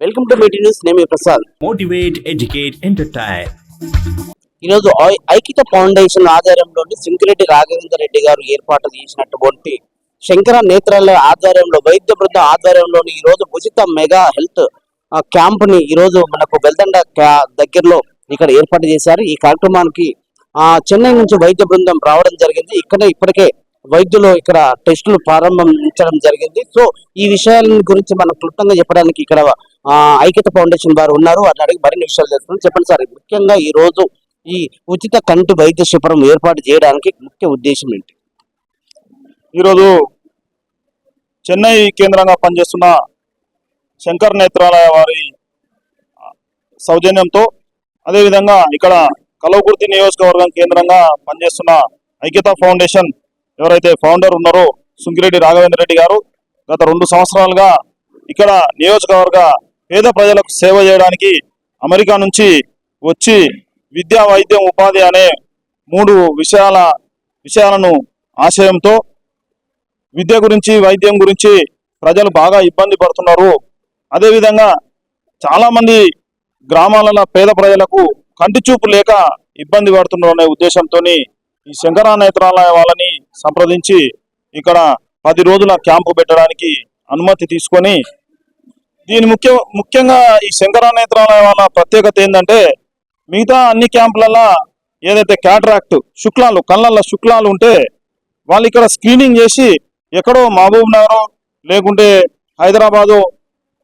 Welcome to meeting news Nemi Prasad. Motivate, educate, entertain. ఈరోజు ఐ- Aikyatha foundation ఆధ్వర్యంలోని సింగిరెడ్డి రాఘవేంద్ర రెడ్డి గారు ఏర్పాటు చేసినటువంటి శంకర నేత్రాల ఆధ్వర్యంలో వైద్య బృందం ఆధ్వర్యంలోని ఈ రోజు ఉచిత మెగా హెల్త్ క్యాంప్ని ఈ రోజు మనకు వెల్దండ దగ్గరలో ఇక్కడ ఏర్పాటు చేశారు. ఈ కార్యక్రమానికి ఆ చెన్నై నుంచి వైద్య బృందం రావడం జరిగింది. ఇక్కడ ఇప్పటికే వైద్యులు ఇక్కడ టెస్టులు ప్రారంభించడం జరిగింది. సో ఈ విషయాల గురించి మనం క్లుప్తంగా చెప్పడానికి ఇక్కడ ఐక్యత ఫౌండేషన్ వారు ఉన్నారు. వారిని అడిగి మరిన్ని విషయాలు తెలుసుకుని చెప్పండి సార్ ముఖ్యంగా ఈ రోజు ఈ ఉచిత కంటి వైద్య శిబిరం ఏర్పాటు చేయడానికి ముఖ్య ఉద్దేశం ఏంటి? ఈరోజు చెన్నై కేంద్రంగా పనిచేస్తున్న శంకర్ నేత్రాలయ వారి సౌజన్యంతో అదేవిధంగా ఇక్కడ కలవకుర్తి నియోజకవర్గం కేంద్రంగా పనిచేస్తున్న ఐక్యత ఫౌండేషన్ ఎవరైతే ఫౌండర్ ఉన్నారో సుంగిరెడ్డి రాఘవేంద్ర రెడ్డి గారు గత రెండు సంవత్సరాలుగా ఇక్కడ నియోజకవర్గ పేద ప్రజలకు సేవ చేయడానికి అమెరికా నుంచి వచ్చి విద్యా వైద్యం ఉపాధి అనే మూడు విషయాల విషయాలను ఆశయంతో విద్య గురించి వైద్యం గురించి ప్రజలు బాగా ఇబ్బంది పడుతున్నారు. అదేవిధంగా చాలామంది గ్రామాలలో పేద ప్రజలకు కంటి చూపు లేక ఇబ్బంది పడుతున్నారు అనే ఉద్దేశంతో ఈ శంకరా నేత్రాలయ వాళ్ళని సంప్రదించి ఇక్కడ పది రోజుల క్యాంపు పెట్టడానికి అనుమతి తీసుకొని దీని ముఖ్య ముఖ్యంగా ఈ శంకరా నేత్రాలయ వాళ్ళ ప్రత్యేకత ఏంటంటే మిగతా అన్ని క్యాంపులలో ఏదైతే క్యాటరాక్ట్ శుక్లాలు కళ్ళల్లో శుక్లాలు ఉంటే వాళ్ళు ఇక్కడ స్క్రీనింగ్ చేసి ఎక్కడో మహబూబ్ నగరం లేకుంటే హైదరాబాదు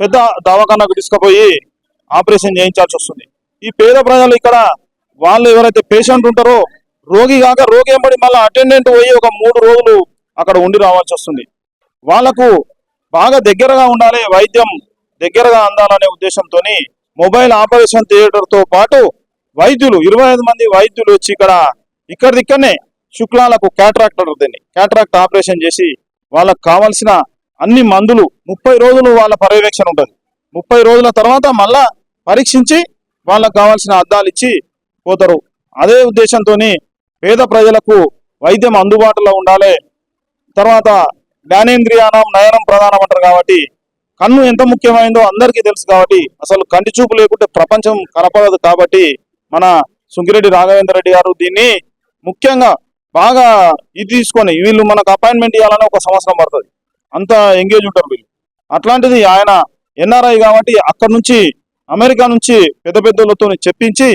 పెద్ద దవాఖానకు తీసుకుపోయి ఆపరేషన్ చేయించాల్సి వస్తుంది. ఈ పేద ప్రజలు ఇక్కడ వాళ్ళు ఎవరైతే పేషెంట్ ఉంటారో రోగి కాక రోగి ఎంబడి మళ్ళీ అటెండెంట్ పోయి ఒక మూడు రోజులు అక్కడ ఉండి రావాల్సి వస్తుంది. వాళ్ళకు బాగా దగ్గరగా ఉండాలి వైద్యం దగ్గరగా అందాలనే ఉద్దేశంతో మొబైల్ ఆపరేషన్ థియేటర్తో పాటు వైద్యులు ఇరవై ఐదు మంది వైద్యులు వచ్చి ఇక్కడ ఇక్కడిక్కడనే శుక్లాలకు క్యాట్రాక్ట్ అంటారు దీన్ని. క్యాట్రాక్ట్ ఆపరేషన్ చేసి వాళ్ళకు కావాల్సిన అన్ని మందులు ముప్పై రోజులు వాళ్ళ పర్యవేక్షణ ఉంటుంది. ముప్పై రోజుల తర్వాత మళ్ళా పరీక్షించి వాళ్ళకు కావాల్సిన అద్దాలు ఇచ్చి పోతారు. అదే ఉద్దేశంతో పేద ప్రజలకు వైద్యం అందుబాటులో ఉండాలి. తర్వాత జ్ఞానేంద్రియానం నయనం ప్రధానం అంటారు కాబట్టి కన్ను ఎంత ముఖ్యమైందో అందరికీ తెలుసు కాబట్టి అసలు కంటి చూపు లేకుంటే ప్రపంచం కనపడదు కాబట్టి మన సుంగిరెడ్డి రాఘవేంద్ర రెడ్డి గారు దీన్ని ముఖ్యంగా బాగా ఇది తీసుకొని వీళ్ళు మనకు అపాయింట్మెంట్ ఇవ్వాలని ఒక సంవత్సరం పడుతుంది. అంత ఎంగేజ్ ఉంటారు వీళ్ళు. అట్లాంటిది ఆయన ఎన్ఆర్ఐ కాబట్టి అక్కడ నుంచి అమెరికా నుంచి పెద్ద పెద్దలతో చెప్పించి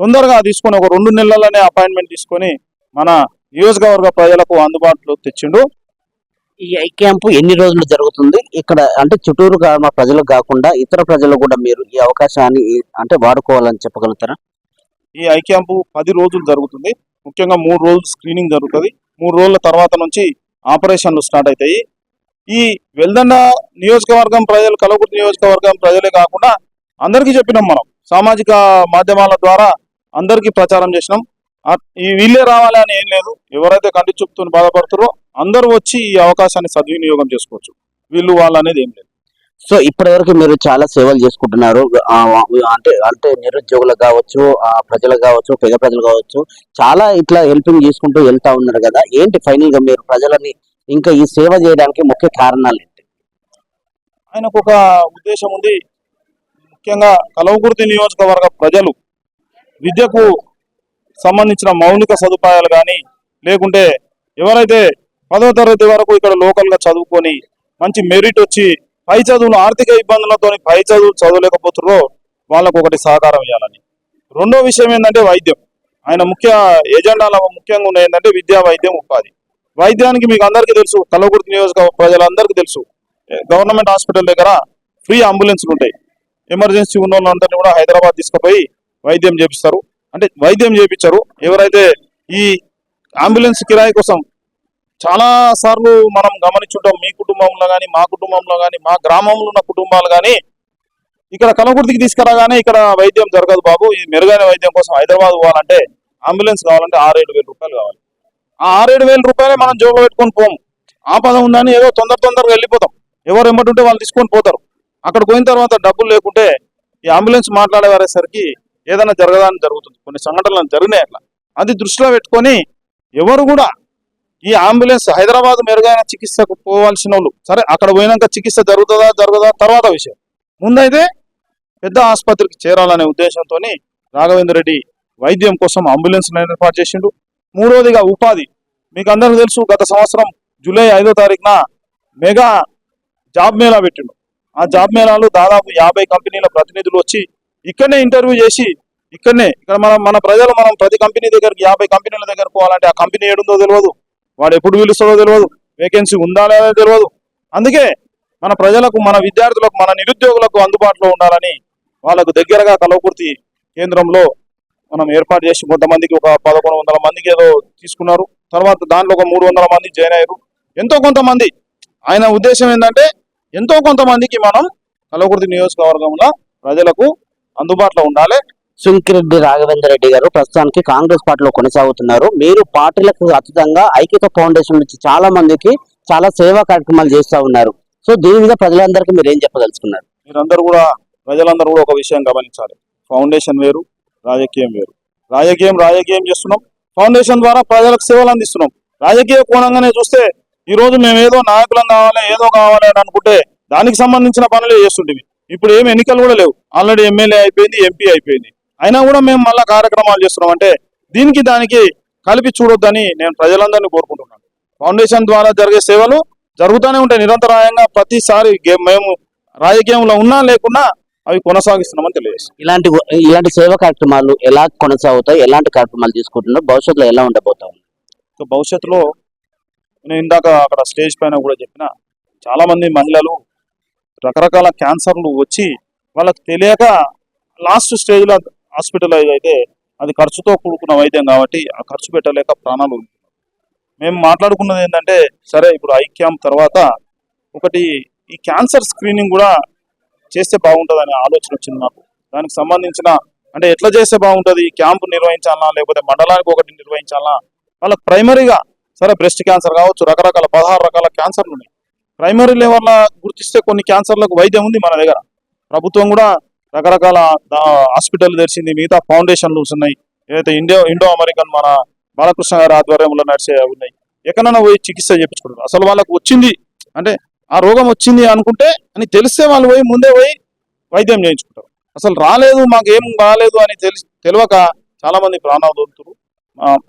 తొందరగా తీసుకొని ఒక రెండు నెలలనే అపాయింట్మెంట్ తీసుకొని మన నియోజకవర్గ ప్రజలకు అందుబాటులో తెచ్చిండు. ఈ ఐ క్యాంపు ఎన్ని రోజులు జరుగుతుంది? ఇక్కడ అంటే చుట్టూరు గ్రామ ప్రజలకు కాకుండా ఇతర ప్రజలు కూడా మీరు ఈ అవకాశాన్ని అంటే వాడుకోవాలని చెప్పగలుగుతారా? ఈ ఐ క్యాంపు పది రోజులు జరుగుతుంది. ముఖ్యంగా మూడు రోజులు స్క్రీనింగ్ జరుగుతుంది. మూడు రోజుల తర్వాత నుంచి ఆపరేషన్లు స్టార్ట్ అవుతాయి ఈ వెల్దండ నియోజకవర్గం ప్రజలు కలగుర్తి నియోజకవర్గం ప్రజలే కాకుండా అందరికీ చెప్పినాం మనం. సామాజిక మాధ్యమాల ద్వారా అందరికీ ప్రచారం చేసినాం. ఈ వీళ్ళే రావాలి అని ఏం లేదు. ఎవరైతే కంటి చూపుతూ బాధపడుతారో అందరూ వచ్చి ఈ అవకాశాన్ని సద్వినియోగం చేసుకోవచ్చు. వీళ్ళు వాళ్ళు అనేది ఏం లేదు. సో ఇప్పటి వరకు మీరు చాలా సేవలు చేసుకుంటున్నారు. అంటే అంటే నిరుద్యోగులకు కావచ్చు ఆ ప్రజలకు కావచ్చు పేద ప్రజలు కావచ్చు చాలా ఇట్లా హెల్పింగ్ చేసుకుంటూ వెళ్తా ఉన్నారు కదా. ఏంటి ఫైనల్గా మీరు ప్రజలని ఇంకా ఈ సేవ చేయడానికి ముఖ్య కారణాలు ఏంటి? ఆయనకు ఒక ఉద్దేశం ఉంది. ముఖ్యంగా కలవకుర్తి నియోజకవర్గ ప్రజలు విద్యకు సంబంధించిన మౌలిక సదుపాయాలు కానీ లేకుంటే ఎవరైతే పదో తరగతి వరకు ఇక్కడ లోకల్గా చదువుకొని మంచి మెరిట్ వచ్చి పై చదువులు ఆర్థిక ఇబ్బందులతో పై చదువులు చదవలేకపోతున్నారో వాళ్ళకు ఒకటి సహకారం ఇవ్వాలని రెండో విషయం ఏంటంటే వైద్యం. ఆయన ముఖ్య ఎజెండాల ముఖ్యంగా ఉన్న ఏంటంటే విద్యా వైద్యం ఉపాధి. వైద్యానికి మీకు అందరికీ తెలుసు కలవకుర్తి నియోజకవర్గ ప్రజలందరికీ తెలుసు. గవర్నమెంట్ హాస్పిటల్ దగ్గర ఫ్రీ అంబులెన్స్లు ఉంటాయి. ఎమర్జెన్సీ ఉన్న వాళ్ళందరినీ కూడా హైదరాబాద్ తీసుకుపోయి వైద్యం చేపిస్తారు. అంటే వైద్యం చేపించారు ఎవరైతే ఈ అంబులెన్స్ కిరాయి కోసం చాలా సార్లు మనం గమనించుంటాం మీ కుటుంబంలో కానీ మా కుటుంబంలో కానీ మా గ్రామంలో ఉన్న కుటుంబాలు కానీ ఇక్కడ కలగుర్తికి తీసుకురాగానే ఇక్కడ వైద్యం జరగదు బాబు. ఈ మెరుగైన వైద్యం కోసం హైదరాబాద్ పోవాలంటే అంబులెన్స్ కావాలంటే ఆరేడు వేల రూపాయలు కావాలి. ఆ ఆరేడు వేల రూపాయలే మనం జోబులో పెట్టుకొని పోము ఆపద ఉందని ఏదో తొందర తొందరగా వెళ్ళిపోతాం. ఎవరు ఎమ్మటుంటే వాళ్ళు తీసుకొని పోతారు. అక్కడ పోయిన తర్వాత డబ్బులు లేకుంటే ఈ అంబులెన్స్ మాట్లాడేవారేసరికి ఏదైనా జరగదని జరుగుతుంది. కొన్ని సంఘటనలు జరిగినాయి అట్లా. అది దృష్టిలో పెట్టుకొని ఎవరు కూడా ఈ అంబులెన్స్ హైదరాబాద్ మెరుగైన చికిత్సకు పోవాల్సిన వాళ్ళు. సరే అక్కడ పోయినాక చికిత్స జరుగుతుందా జరగదా? తర్వాత విషయం. ముందైతే పెద్ద ఆసుపత్రికి చేరాలనే ఉద్దేశంతో రాఘవేంద్ర రెడ్డి వైద్యం కోసం అంబులెన్స్ను ఏర్పాటు చేసిండు. మూడవదిగా ఉపాధి. మీకు అందరికీ తెలుసు గత సంవత్సరం జూలై ఐదో తారీఖున మెగా జాబ్ మేళా పెట్టిండు. ఆ జాబ్ మేళాలో దాదాపు యాభై కంపెనీల ప్రతినిధులు వచ్చి ఇక్కడనే ఇంటర్వ్యూ చేసి ఇక్కడనే ఇక్కడ మనం మన ప్రజలు మనం ప్రతి కంపెనీ దగ్గరికి యాభై కంపెనీల దగ్గర పోవాలంటే ఆ కంపెనీ ఏడుందో తెలియదు వాడు ఎప్పుడు పిలుస్తుందో తెలియదు వేకెన్సీ ఉందా లేదా తెలియదు అందుకే మన ప్రజలకు మన విద్యార్థులకు మన నిరుద్యోగులకు అందుబాటులో ఉండాలని వాళ్ళకు దగ్గరగా కలవకుర్తి కేంద్రంలో మనం ఏర్పాటు చేసి కొంతమందికి ఒక పదకొండు వందల మందికి ఏదో తీసుకున్నారు. తర్వాత దాంట్లో ఒక మూడు వందల మంది జాయిన్ అయ్యారు. ఎంతో కొంతమంది. ఆయన ఉద్దేశం ఏంటంటే ఎంతో కొంతమందికి మనం కలవకుర్తి నియోజకవర్గంలో ప్రజలకు అందుబాటులో ఉండాలి. సుంకిరెడ్డి రాఘవేంద్ర రెడ్డి గారు ప్రస్తుతానికి కాంగ్రెస్ పార్టీలో కొనసాగుతున్నారు. మీరు పార్టీలకు అతీతంగా ఐక్యత ఫౌండేషన్ నుంచి చాలా మందికి చాలా సేవా కార్యక్రమాలు చేస్తూ ఉన్నారు. సో దీని మీద ప్రజలందరికీ మీరు ఏం చెప్పదలుచుకున్నారు? మీరందరూ కూడా ప్రజలందరూ కూడా ఒక విషయం గమనించాలి. ఫౌండేషన్ వేరు రాజకీయం వేరు. రాజకీయం రాజకీయం చేస్తున్నాం. ఫౌండేషన్ ద్వారా ప్రజలకు సేవలు అందిస్తున్నాం. రాజకీయ కోణంగానే చూస్తే ఈ రోజు మేము ఏదో నాయకులం కావాలి ఏదో కావాలి అని అనుకుంటే దానికి సంబంధించిన పనులే చేస్తుంటివి. ఇప్పుడు ఏమి ఎన్నికలు కూడా లేవు. ఆల్రెడీ ఎమ్మెల్యే అయిపోయింది ఎంపీ అయిపోయింది. అయినా కూడా మేము మళ్ళా కార్యక్రమాలు చేస్తున్నాం. అంటే దీనికి దానికి కలిపి చూడొద్దని నేను ప్రజలందరినీ కోరుకుంటున్నాను. ఫౌండేషన్ ద్వారా జరిగే సేవలు జరుగుతూనే ఉంటాయి. నిరంతరాయంగా ప్రతిసారి మేము రాజకీయంలో ఉన్నా లేకున్నా అవి కొనసాగిస్తున్నామని తెలియజేస్తాం ఇలాంటి ఇలాంటి సేవా కార్యక్రమాలు ఎలా కొనసాగుతాయి? ఎలాంటి కార్యక్రమాలు తీసుకుంటున్నారు భవిష్యత్తులో ఎలా ఉండబోతాయి? ఇక భవిష్యత్తులో నేను ఇందాక అక్కడ స్టేజ్ పైన కూడా చెప్పిన చాలా మంది మహిళలు రకరకాల క్యాన్సర్లు వచ్చి వాళ్ళకి తెలియక లాస్ట్ స్టేజ్లో హాస్పిటలైజ్ అయితే అది ఖర్చుతో కూడుకున్న వైద్యం కాబట్టి ఆ ఖర్చు పెట్టలేక ప్రాణాలు మేము మాట్లాడుకున్నది ఏంటంటే సరే ఇప్పుడు ఐ క్యాంప్ తర్వాత ఒకటి ఈ క్యాన్సర్ స్క్రీనింగ్ కూడా చేస్తే బాగుంటుందనే ఆలోచన వచ్చింది నాకు దానికి సంబంధించిన అంటే ఎట్లా చేస్తే బాగుంటుంది? ఈ క్యాంపు నిర్వహించాలా? లేకపోతే మండలానికి ఒకటి నిర్వహించాలా? వాళ్ళకి ప్రైమరీగా సరే బ్రెస్ట్ క్యాన్సర్ కావచ్చు రకరకాల పదహారు రకాల క్యాన్సర్లు ఉన్నాయి. ప్రైమరీ లెవెల్లో గుర్తిస్తే కొన్ని క్యాన్సర్లకు వైద్యం ఉంది మన దగ్గర. ప్రభుత్వం కూడా రకరకాల హాస్పిటల్ తెరిచింది మిగతా ఫౌండేషన్లు ఉన్నాయి. ఏదైతే ఇండియా ఇండో అమెరికన్ మన బాలకృష్ణ గారి ఆధ్వర్యంలో నడిచే అవి ఉన్నాయి. ఎక్కడైనా పోయి చికిత్స చేయించుకుంటారు అసలు వాళ్ళకు వచ్చింది అంటే ఆ రోగం వచ్చింది అనుకుంటే అని తెలిస్తే వాళ్ళు పోయి ముందే పోయి వైద్యం చేయించుకుంటారు. అసలు రాలేదు మాకేం రాలేదు అని తెలిసి తెలియక చాలామంది ప్రాణాలు దొరుకుతారు.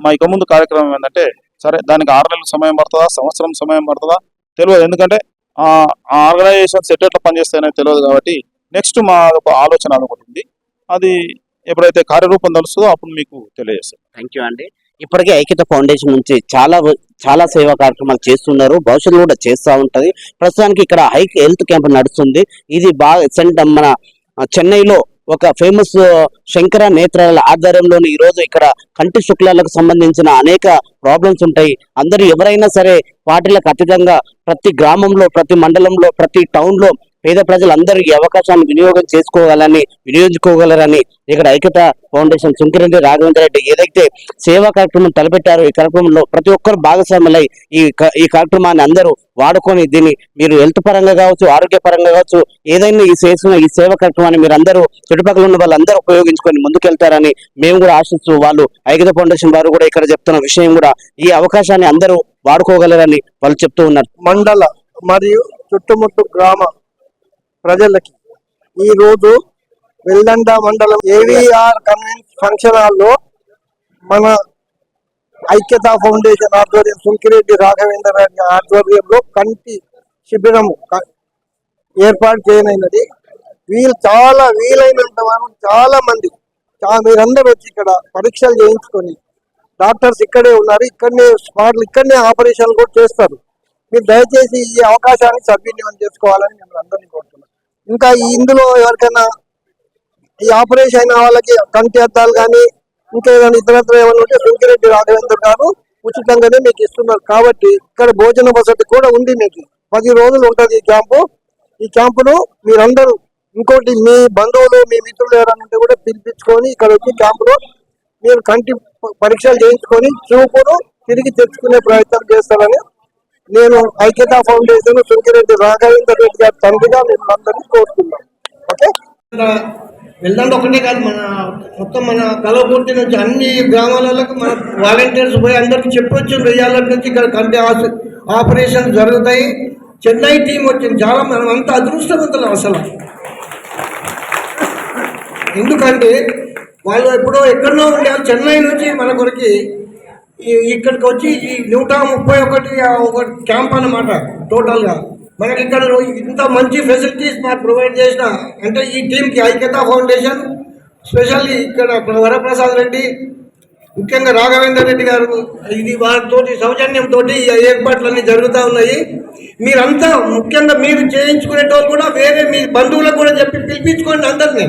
మా- ఇక ముందు కార్యక్రమం ఏంటంటే సరే దానికి ఆరు నెలల సమయం పడుతుందా సంవత్సరం సమయం పడుతుందా? తెలియదు ఎందుకంటే ఆ ఆర్గనైజేషన్ సెట్ ఎట్లా పనిచేస్తాయనేది తెలియదు కాబట్టి నెక్స్ట్ మా ఒక ఆలోచన ఒకటి ఉంది అది ఎప్పుడైతే కార్యరూపం తెలుస్తుందో అప్పుడు మీకు తెలియజేస్తాను. థ్యాంక్ యూ అండి. ఇప్పటికే ఐక్యత ఫౌండేషన్ నుంచి చాలా చాలా సేవా కార్యక్రమాలు చేస్తున్నారు. భవిష్యత్తులో కూడా చేస్తూ ఉంటుంది. ప్రస్తుతానికి ఇక్కడ హై హెల్త్ క్యాంప్ నడుస్తుంది. ఇది బాగా సెంటర్ మన చెన్నైలో ఒక ఫేమస్ శంకర నేత్రాల ఆధ్వర్యంలోని ఈరోజు ఇక్కడ కంటి శుక్లాలకు సంబంధించిన అనేక ప్రాబ్లమ్స్ ఉంటాయి. అందరూ ఎవరైనా సరే వాటిలకు అతీతంగా ప్రతి గ్రామంలో ప్రతి మండలంలో ప్రతి టౌన్లో పేద ప్రజలందరూ ఈ అవకాశాన్ని వినియోగం చేసుకోగలని వినియోగించుకోగలరని ఇక్కడ ఐక్యత ఫౌండేషన్ సుంకిరెడ్డి రాఘవేంద్ర రెడ్డి ఏదైతే సేవా కార్యక్రమం తలపెట్టారో ఈ కార్యక్రమంలో ప్రతి ఒక్కరు భాగస్వాములై ఈ ఈ కార్యక్రమాన్ని అందరూ వాడుకొని దీన్ని మీరు హెల్త్ పరంగా కావచ్చు ఆరోగ్య పరంగా కావచ్చు ఏదైనా ఈ చేసిన ఈ సేవా కార్యక్రమాన్ని మీరు అందరూ చుట్టుపక్కల ఉన్న వాళ్ళందరూ ఉపయోగించుకొని ముందుకెళ్తారని మేము కూడా ఆశిస్తూ వాళ్ళు ఐక్యత ఫౌండేషన్ వారు కూడా ఇక్కడ చెప్తున్న విషయం కూడా ఈ అవకాశాన్ని అందరూ వాడుకోగలరని వాళ్ళు చెప్తూ ఉన్నారు. మండల మరియు చుట్టుముట్టు గ్రామ ప్రజలకి. ఈ రోజు వెల్లండ మండలం ఏవిఆర్ కన్వెన్స్ ఫంక్షన్ హాల్లో మన ఐక్యతా ఫౌండేషన్ ఆధ్వర్యం సుంకిరెడ్డి రాఘవేంద్ర రెడ్డి ఆధ్వర్యంలో కంటి శిబిరము ఏర్పాటు చేయనైనది వీళ్ళు చాలా వీలైనంత వరకు చాలా మంది చా- మీరందరూ వచ్చి ఇక్కడ పరీక్షలు చేయించుకొని డాక్టర్స్ ఇక్కడే ఉన్నారు. ఇక్కడనే స్పాట్లు ఇక్కడనే ఆపరేషన్లు కూడా చేస్తారు. మీరు దయచేసి ఈ అవకాశాన్ని సద్వినియోగం చేసుకోవాలని నేను అందరినీ కోరుతున్నాను ఇంకా ఇందులో ఎవరికైనా ఈ ఆపరేషన్ అయిన వాళ్ళకి కంటి అద్దాలు కానీ ఇంకా ఏదైనా ఇతరత్ర ఏమైనా ఉంటే సుంకిరెడ్డి రాఘవేంద్ర గారు ఉచితంగానే మీకు ఇస్తున్నారు. కాబట్టి ఇక్కడ భోజన వసతి కూడా ఉంది మీకు. పది రోజులు ఉంటుంది ఈ క్యాంపు. ఈ క్యాంపును మీరందరూ ఇంకోటి మీ బంధువులు మీ మిత్రులు ఎవరైనా ఉంటే కూడా పిలిపించుకొని ఇక్కడ వచ్చి క్యాంపులో మీరు కంటి పరీక్షలు చేయించుకొని చూపును తిరిగి తెచ్చుకునే ప్రయత్నం చేస్తారని నేను ఐక్యతా ఫౌండేషన్ సుంకిరెడ్డి రాఘవేంద్ర రెడ్డి గారి తండ్రిగా మిమ్మల్ని అందరినీ కోరుతున్నాను. ఓకే? వెళ్ళండి ఒకటే కాదు మన మొత్తం మన కలవకుర్తి నుంచి అన్ని గ్రామాలకు మన వాలంటీర్స్ పోయి అందరికి చెప్పొచ్చు వెయ్యాల నుంచి ఇక్కడ కంటి ఆపరేషన్ జరుగుతాయి. చెన్నై టీం వచ్చింది. చాలా మనం అంత అదృష్టవంతులం అసలు. ఎందుకంటే వాళ్ళు ఎప్పుడో ఎక్కడో ఉండే చెన్నై నుంచి మన కొరికి ఇక్కడికి వచ్చి ఈ నూట ముప్పై ఒకటి ఒక క్యాంప్ అన్నమాట టోటల్గా. మనకి ఇక్కడ ఇంత మంచి ఫెసిలిటీస్ మాకు ప్రొవైడ్ చేసిన అంటే ఈ టీంకి ఐక్యత ఫౌండేషన్ స్పెషల్లీ ఇక్కడ వరప్రసాద్ రెడ్డి ముఖ్యంగా రాఘవేందర్ రెడ్డి గారు ఇది వారితోటి సౌజన్యంతో ఈ ఏర్పాట్లన్నీ జరుగుతూ ఉన్నాయి. మీరంతా ముఖ్యంగా మీరు చేయించుకునేటోళ్ళు కూడా వేరే మీ బంధువులకు కూడా చెప్పి పిలిపించుకోండి అందరినీ.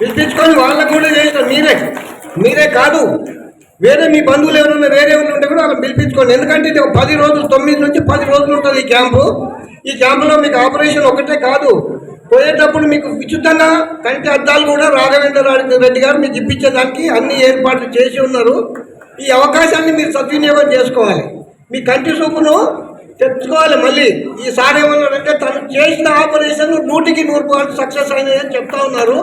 పిలిపించుకొని వాళ్ళకు కూడా చేసిన మీరే. మీరే కాదు. వేరే మీ బంధువులు ఎవరైనా వేరే ఎవరు ఉంటే కూడా వాళ్ళని పిలిపించుకోండి. ఎందుకంటే ఇది ఒక పది రోజులు తొమ్మిది నుంచి పది రోజులు ఉంటుంది ఈ క్యాంపు. ఈ క్యాంపులో మీకు ఆపరేషన్ ఒకటే కాదు. పోయేటప్పుడు మీకు ఉచితంగా కంటి అద్దాలు కూడా రాఘవేంద్ర రెడ్డి గారు మీకు ఇప్పించేదానికి అన్ని ఏర్పాట్లు చేసి ఉన్నారు. ఈ అవకాశాన్ని మీరు సద్వినియోగం చేసుకోవాలి. మీ కంటి చూపును తెచ్చుకోవాలి మళ్ళీ. ఈసారి ఏమన్నారంటే తను చేసిన ఆపరేషన్ నూటికి నూరు పాయింట్ సక్సెస్ అయినాయని చెప్తా ఉన్నారు.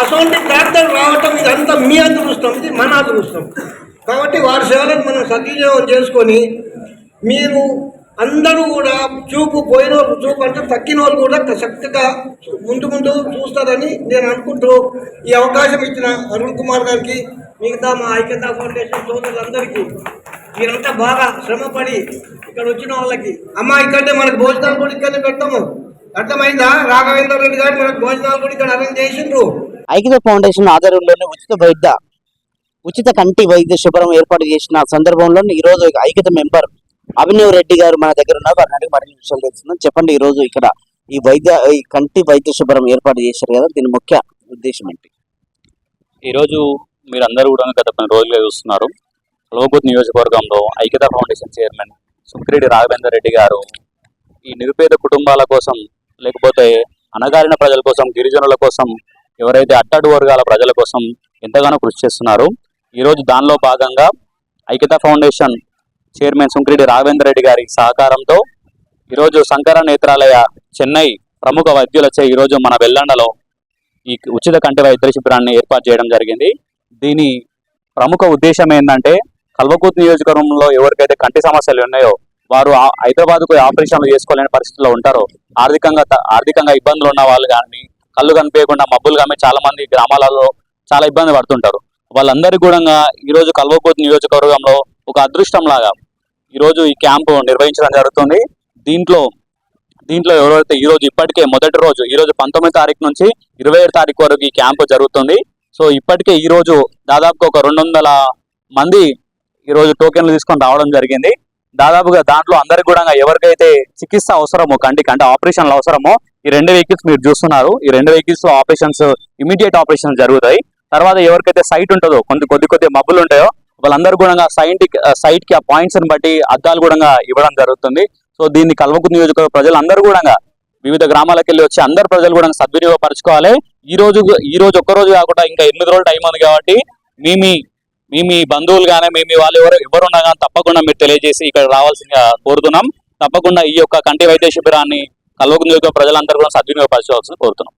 అటువంటి డాక్టర్ రావటం ఇదంతా మీ అదృష్టం ఇది మన అదృష్టం. కాబట్టి వారి సేవలను మనం సద్వినియోగం చేసుకొని మీరు అందరూ కూడా చూపు పోయిన వాళ్ళు చూపు అంటే తక్కిన వాళ్ళు కూడా చక్కగా ముందు ముందు చూస్తారని నేను అనుకుంటూ ఈ అవకాశం ఇచ్చిన అరుణ్ కుమార్ గారికి మిగతా మా ఐక్యతా ఫౌండేషన్ సోదరులందరికీ మీరంతా బాగా శ్రమపడి ఇక్కడ వచ్చిన వాళ్ళకి అమ్మ ఇక్కడే మనకు భోజనాలు కూడా ఇక్కడనే పెడతాము. అర్థమైందా? రాఘవేంద్ర రెడ్డి గారు మనకు భోజనాలు కూడా ఇక్కడ అరేంజ్ చేసిండ్రు. ఐక్యత ఫౌండేషన్ ఆధ్వర్యంలోనే ఉచిత వైద్య ఉచిత కంటి వైద్య శుభ్రం ఏర్పాటు చేసిన సందర్భంలో ఈరోజు ఐక్యత మెంబర్ అభినవ్ రెడ్డి గారు మన దగ్గర ఉన్నారు. వారిని మరిన్ని విషయాలు తెలుస్తున్నాం చెప్పండి ఈరోజు ఇక్కడ ఈ వైద్య ఈ కంటి వైద్య శుభ్రం ఏర్పాటు చేశారు కదా దీని ముఖ్య ఉద్దేశం ఏంటి? ఈరోజు మీరు అందరూ కూడా గత కొన్ని రోజులుగా చూస్తున్నారు. లోబూత్ నియోజకవర్గంలో ఐక్యత ఫౌండేషన్ చైర్మన్ సుంకిరెడ్డి రాఘవేందర్ రెడ్డి గారు ఈ నిరుపేద కుటుంబాల కోసం లేకపోతే అణగారిన ప్రజల కోసం గిరిజనుల కోసం ఎవరైతే అట్టడు వర్గాల ప్రజల కోసం ఎంతగానో కృషి చేస్తున్నారు ఈరోజు దానిలో భాగంగా ఐక్యతా ఫౌండేషన్ చైర్మన్ సుంకిరెడ్డి రాఘవేంద్ర రెడ్డి గారి సహకారంతో ఈరోజు శంకర నేత్రాలయ చెన్నై ప్రముఖ వైద్యులచే ఈరోజు మన వెల్లండలో ఈ ఉచిత కంటి వైద్య శిబిరాన్ని ఏర్పాటు చేయడం జరిగింది. దీని ప్రముఖ ఉద్దేశం ఏంటంటే కల్వకూత్ నియోజకవర్గంలో ఎవరికైతే కంటి సమస్యలు ఉన్నాయో వారు హైదరాబాద్కు ఆపరేషన్లు చేసుకోలేని పరిస్థితిలో ఉంటారో ఆర్థికంగా ఆర్థికంగా ఇబ్బందులు ఉన్న వాళ్ళు కానీ కళ్ళు కనిపించకుండా మబ్బులు కమ్మి చాలా మంది గ్రామాలలో చాలా ఇబ్బంది పడుతుంటారు. వాళ్ళందరికీ కూడా ఈరోజు కల్వకోతి నియోజకవర్గంలో ఒక అదృష్టం లాగా ఈరోజు ఈ క్యాంపు నిర్వహించడం జరుగుతుంది. దీంట్లో దీంట్లో ఎవరైతే ఈరోజు ఇప్పటికే మొదటి రోజు ఈరోజు పంతొమ్మిది తారీఖు నుంచి ఇరవై ఏడు తారీఖు వరకు ఈ క్యాంపు జరుగుతుంది. సో ఇప్పటికే ఈరోజు దాదాపుగా ఒక రెండు వందల మంది ఈరోజు టోకెన్లు తీసుకొని రావడం జరిగింది. దాదాపుగా దాంట్లో అందరికి కూడా ఎవరికైతే చికిత్స అవసరమో కంటికి అంటే ఆపరేషన్లు అవసరమో ఈ రెండు వెహికల్స్ మీరు చూస్తున్నారు. ఈ రెండు వెహికల్స్ ఆపరేషన్స్ ఇమీడియట్ ఆపరేషన్స్ జరుగుతాయి. తర్వాత ఎవరికైతే సైట్ ఉంటుందో కొద్ది కొద్ది కొద్ది మబ్బులు ఉంటాయో వాళ్ళందరూ కూడా సైట్ సైట్కి ఆ పాయింట్స్ని బట్టి అద్దాలు కూడా ఇవ్వడం జరుగుతుంది. సో దీన్ని కల్వకు నియోజకవర్గ ప్రజలందరూ కూడా వివిధ గ్రామాలకు వెళ్ళి వచ్చి అందరు ప్రజలు కూడా సద్వినియోగపరచుకోవాలి. ఈ రోజు ఈ రోజు ఒక్క రోజు కాకుండా ఇంకా ఎనిమిది రోజులు టైం ఉంది కాబట్టి మీ మీ మీ మీ బంధువులు కానీ మీ మీ వాళ్ళు ఎవరు ఎవరున్నా కానీ తప్పకుండా మీరు తెలియజేసి ఇక్కడ రావాల్సిందిగా కోరుతున్నాం. తప్పకుండా ఈ యొక్క కంటి వైద్య శిబిరాన్ని కల్వకు నియోజకవర్గ ప్రజలందరూ కూడా సద్వినియోగపరచవలసింది కోరుతున్నాం.